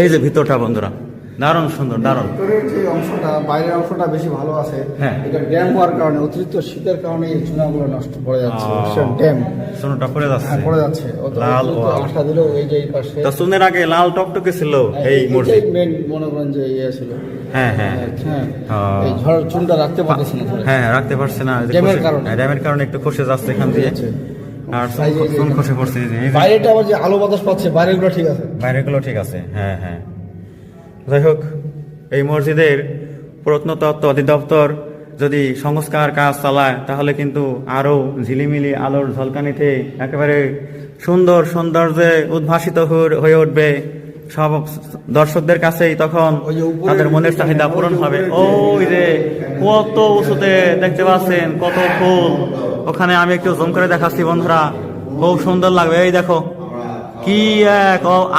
এই যে ভিতরটা বন্ধুরা দারুণ সুন্দর দারুণ। ভিতরের যে অংশটা বাইরের অংশটা বেশি ভালো আছে হ্যাঁ। এটা ড্যাম হওয়ার কারণে অতিরিক্ত শীতের কারণে এই চুনাগুলো নষ্ট পড়ে যাচ্ছে ড্যাম। পড়ে যাচ্ছে। হ্যাঁ পড়ে যাচ্ছে। লাল। আশা দিলেও এই যে এই পাশে তা আগে লাল টকটকে ছিল এই মসজিদ মেন মনে করেন যে ইয়ে ছিল। হ্যাঁ হ্যাঁ। হ্যাঁ এই ঝড় চুনটা রাখতে পারতেছে না হ্যাঁ রাখতে পারছে না। ড্যামের কারণে। হ্যাঁ, ড্যামের কারণে একটু খসে যাচ্ছে এখান দিয়ে। আর খসে পড়ছে? বাইরেটা আবার যে আলো বাতাস পাচ্ছে বাইরেগুলো ঠিক আছে। বাইরেগুলো ঠিক আছে হ্যাঁ হ্যাঁ। যাই হোক এই মসজিদের প্রত্নতত্ত্ব অধিদপ্তর যদি সংস্কার কাজ চালায় তাহলে কিন্তু আরও ঝিলিমিলি আলোর ঝলকানিতে একেবারে সুন্দর সৌন্দর্যে উদ্ভাসিত হয়ে- উঠবে। সব দর্শকদের কাছেই তখন তাদের মনের চাহিদা পূরণ হবে। ওই যে কত উঁচুতে দেখতে পাচ্ছেন কত ফুল। ওখানে আমি একটু জুম করে দেখাচ্ছি বন্ধুরা। খুব সুন্দর লাগবে। এই দেখো কি এক